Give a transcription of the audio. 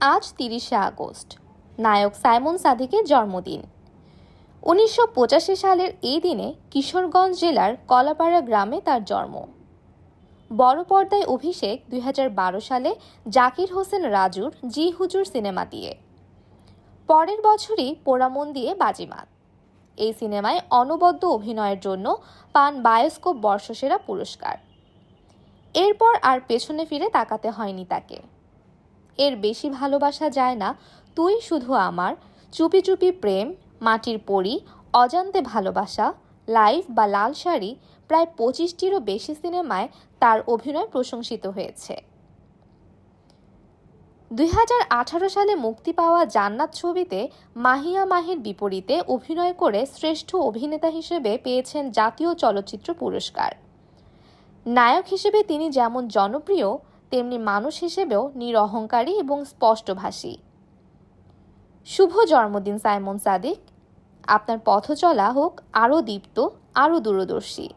আজ তিরিশে আগস্ট। নায়ক সাইমন সাদিকের জন্মদিন। উনিশশো পঁচাশি সালের এই দিনে কিশোরগঞ্জ জেলার কলাপাড়া গ্রামে তার জন্ম। বড় পর্দায় অভিষেক দুই হাজার বারো সালে জাকির হোসেন রাজুর জি হুজুর সিনেমা দিয়ে। পরের বছরই পোড়ামন দিয়ে বাজিমাত। এই সিনেমায় অনবদ্য অভিনয়ের জন্য পান বায়োস্কোপ বর্ষসেরা পুরস্কার। এরপর আর পেছনে ফিরে তাকাতে হয়নি তাকে। এর বেশি ভালোবাসা যায় না। তুই শুধু আমার। চুপি চুপি প্রেম, মাটির পরি, অজান্তে ভালোবাসা লাইভ বা লাল শাড়ি প্রায় পঁচিশটিরও বেশি সিনেমায় তার অভিনয় প্রশংসিত হয়েছে। দুই হাজার আঠারো সালে মুক্তি পাওয়া জান্নাত ছবিতে মাহিয়া মাহির বিপরীতে অভিনয় করে শ্রেষ্ঠ অভিনেতা হিসেবে পেয়েছেন জাতীয় চলচ্চিত্র পুরস্কার। নায়ক হিসেবে তিনি যেমন জনপ্রিয় তেমনি মানুষ হিসেবেও নিরহংকারী এবং স্পষ্টভাষী। শুভ জন্মদিন, সাইমন সাদিক। আপনার পথ চলা হোক আরও দীপ্ত, আরও দূরদর্শী।